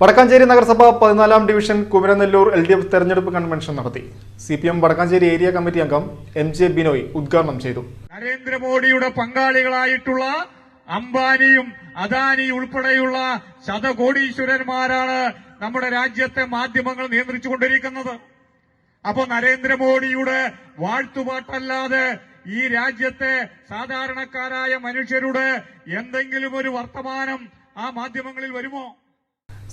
Vadakkanchery നഗരസഭ പതിനാലാം division Kumaranellur L D F തെരഞ്ഞെടുപ്പ് കൺവെൻഷൻ നടത്തി. C P M Vadakkanchery area committee അംഗം എം ജെ ബിനോയ് ഉദ്ഘാടനം ചെയ്തു. നരേന്ദ്രമോദിയുടെ പങ്കാളികളായിട്ടുള്ള അംബാനിയും അദാനി ഉൾപ്പെടെയുള്ള ശതകോടീശ്വരന്മാരാണ് നമ്മുടെ രാജ്യത്തെ മാധ്യമങ്ങൾ നിയന്ത്രിച്ചുകൊണ്ടിരിക്കുന്നത് അപ്പൊ നരേന്ദ്രമോദിയുടെ വാഴ്ത്തുപാട്ടല്ലാതെ ഈ രാജ്യത്തെ സാധാരണക്കാരായ മനുഷ്യരുടെ എന്തെങ്കിലും ഒരു വർത്തമാനം ആ മാധ്യമങ്ങളിൽ വരുമോ?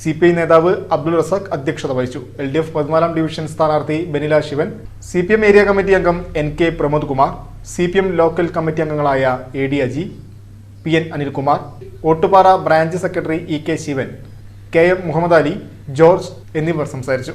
സി പി ഐ നേതാവ് അബ്ദുൾ റസാഖ് അധ്യക്ഷത വഹിച്ചു. എൽ ഡി എഫ് പതിനാലാം ഡിവിഷൻ സ്ഥാനാർത്ഥി Banila Sivan C P M area committee അംഗം N K Pramod Kumar C P M local committee അംഗങ്ങളായ A D Aji P N Anilkumar Ottupara branch secretary E K Sivan K M Muhammad Ali George എന്നിവർ സംസാരിച്ചു.